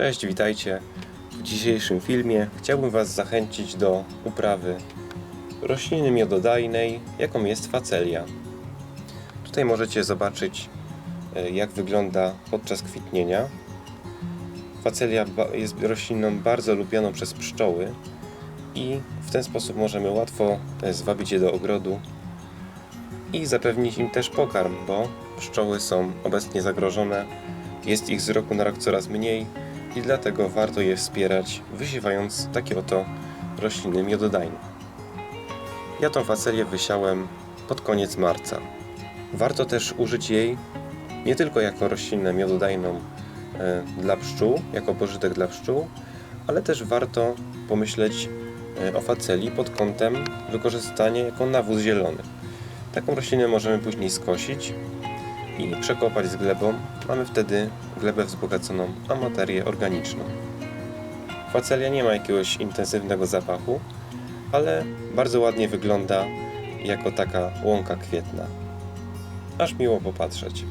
Cześć, witajcie. W dzisiejszym filmie chciałbym Was zachęcić do uprawy rośliny miododajnej, jaką jest facelia. Tutaj możecie zobaczyć, e, jak wygląda podczas kwitnienia. Facelia jest rośliną bardzo lubioną przez pszczoły i w ten sposób możemy łatwo e, zwabić je do ogrodu i zapewnić im też pokarm, bo pszczoły są obecnie zagrożone. Jest ich z roku na rok coraz mniej i dlatego warto je wspierać, wysiewając takie oto rośliny miododajne. Ja tą facelię wysiałem pod koniec marca. Warto też użyć jej nie tylko jako roślinę miododajną e, dla pszczół, jako pożytek dla pszczół, ale też warto pomyśleć e, o faceli pod kątem wykorzystania jako nawóz zielony. Taką roślinę możemy później skosić i przekopać z glebą. Mamy wtedy glebę wzbogaconą o materię organiczną. Facelia nie ma jakiegoś intensywnego zapachu, ale bardzo ładnie wygląda jako taka łąka kwietna. Aż miło popatrzeć.